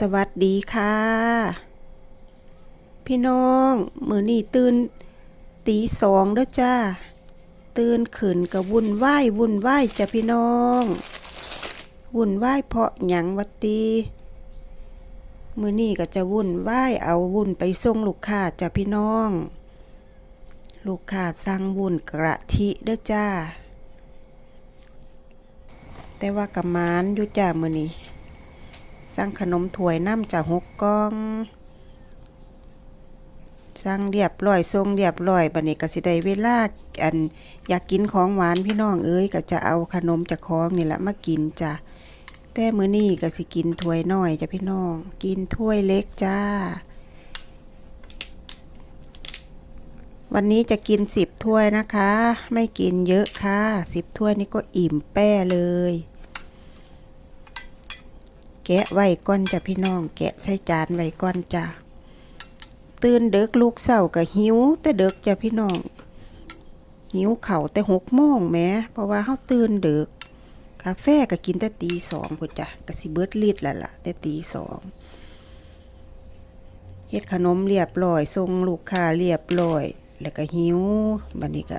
สวัสดีค่ะ พี่น้องมือนี่ตื่นตีสองเด้อจ้า ตื่นขึ้นกับวุ่นวายวุ่นวายจ้ะพี่น้อง วุ่นวายเพราะหยังวัตีมือนี่ก็จะวุ่นวายเอาวุ่นไปส่งลูกค้าจ้ะพี่น้อง ลูกค้าสั่งวุ่นกระทิเด้อจ้า แต่ว่ากำมานอยู่จ้ามือนี้ สั่งขนมถ้วยน้ำจากหกกล่อง สั่งเรียบร้อยทรงเรียบร้อยบัดนี้ก็สิได้เวลาอันอยากกินของหวานพี่น้องเอ้ยก็จะเอาขนมจากของนี่แหละมากินจ้ะแต่มื้อนี้ก็สิกินถ้วยน้อยจ้ะพี่น้อง กินถ้วยเล็กจ้า วันนี้จะกินสิบถ้วยนะคะ ไม่กินเยอะค่ะสิบถ้วยนี่ก็อิ่มแป้เลย แกะไว้ก้อนจ้ะพี่น้อง แกะใส่จานไว้ก้อนจ้ะตื่นเด็กลูกเศร้าก็หิว แต่เด็กจ้ะพี่น้อง หิวเข่าแต่หกโมงแม้เพราะว่าเฮาตื่นเด็กกาแฟก็กินแต่ตีสองพุ่นจ้ะก็สิเบิร์ดลิตรแล้วล่ะแต่ตีสองเฮ็ดขนมเรียบร้อยส่งลูกค้าเรียบร้อย แล้วก็หิวบัดนี้ก็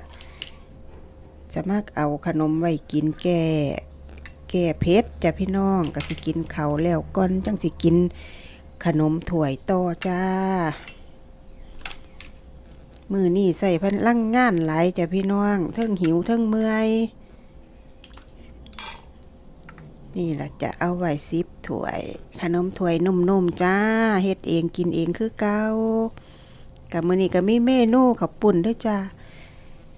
จะมากเอาขนมไว้กินแก่ แก่เพชรจ้ะพี่น้องก็สิกินเขาแล้วก่อนจังสิกินขนมถ้วยต่อจ้า มือนี่ใส่พันลังงานหลายจ้ะพี่น้องเทิงหิวเทิงเมื่อยนี่แหละจะเอาไว้ซิปถ้วย ขนมถ้วยนุ่มๆจ้าเฮ็ดเองกินเองคือเก่ากับมือนี้ก็มีเมนูข้าวปุ่นด้วยจ้า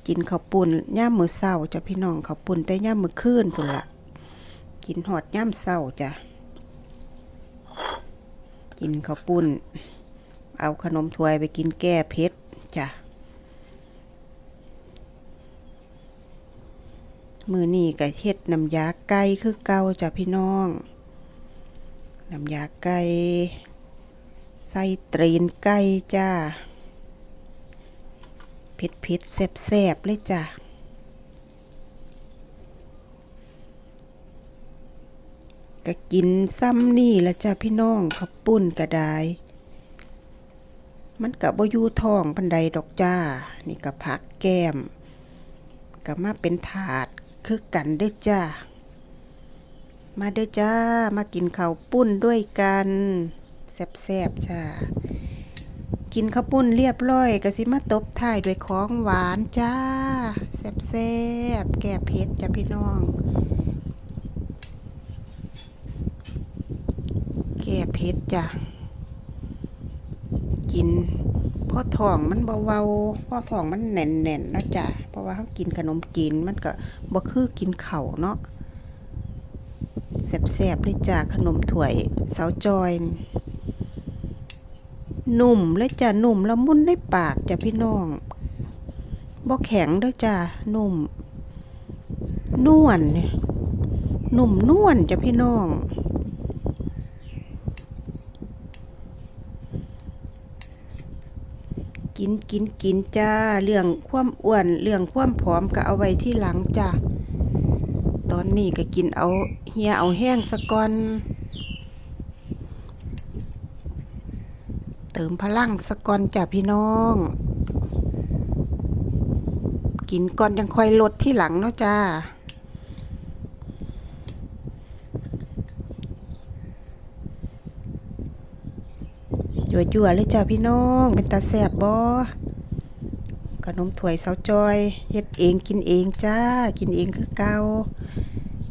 กินข้าวปุ่นย่ามมือเศร้าจ้ะพี่น้องข้าวปุ่นแต่ย่ามมือคืนพุ่นละ กินหอดย่ำเศร้าจ้ะ กินข้าวปุ้น เอาขนมถ้วยไปกินแก้เพชรจ้ะ มือนี่ก็เฮ็ดน้ำยาไก่คือเก่าจ้ะพี่น้อง น้ำยาไก่ใส่ตรีนไก่จ้าเผ็ดเผ็ดๆแซ่บแซ่บๆเลยจ้ะ ก็กินซ้ำนี่ละจ้ะพี่น้องข้าวปุ้นก็ไดมันกับบ่ยูทองปันใดดอกจ้า นี่ก็ผักแก้มก็มาเป็นถาดคือกันเด้อจ้า มาเด้อจ้า มากินข้าวปุ้นด้วยกัน แซ่บๆจ้า กินข้าวปุ้นเรียบร้อยก็สิมาตบท้ายด้วยของหวานจ้า แซ่บๆแก้เผ็ดจ้ะพี่น้อง ก้เผ็ดจ้ะ กินพราะท้องมันเบาๆเพราะท้องมันแน่นๆนนะจ้ะ เพราะว่าเขากินขนมจีนมันก็บ่คือกินเข่าเนาะแสบๆเลยจ้ะขนมถ้วยเสาจอย นุ่มเลยจ้ะนุ่มละมุนในปากจ้ะพี่น้องบ่แข็งเด้วยจ้ะนุ่มนวลนุ่มนวลจ้ะพี่น้อง กินกินกินจ้า เรื่องความอ้วน เรื่องความผอมก็เอาไว้ที่หลังจ้าตอนนี้ก็กินเอาเฮียเอาแห้งสะก่อน เติมพลังสะก่อนจ้าพี่น้อง กินก่อนยังค่อยลดที่หลังเนาะจ้า ยั่วๆเลยจ้าพี่น้อง เป็นตาแสบบ่ขนมถ้วยเสาจอยเฮ็ดเองกินเองจ้า กินเองคือเก่า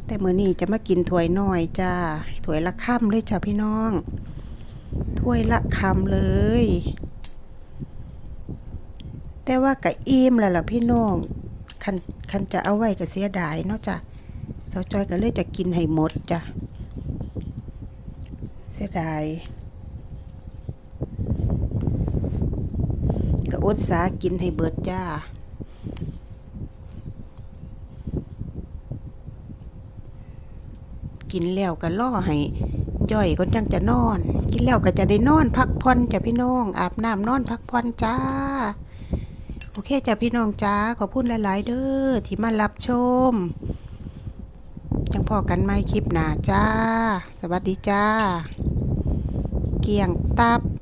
แต่เมื้อนี้จะมากินถ้วยน้อยจ้าถ้วยละค่ำเลยจ้าพี่น้อง ถ้วยละคำเลย แต่ว่ากะอิ่มแล้วล่ะพี่น้องคันคันจะเอาไว้ก็เสียดายเนาะจ้ะเสาจอยก็เลยจะกินให้หมดจ้ะเสียดาย อดสากินให้เบิดจ้า กินแล้วก็ล่อให้ย่อยก็จังจะนอน กินแล้วก็จะได้นอนพักผ่อนจ้ะพี่น้อง อาบน้ำนอนพักผ่อนจ้า โอเคจ้ะพี่น้องจ้าขอพูดหลาย ๆ เด้อที่มารับชม จังพอกันไหมคลิปหนาจ้า สวัสดีจ้า เกียงตับ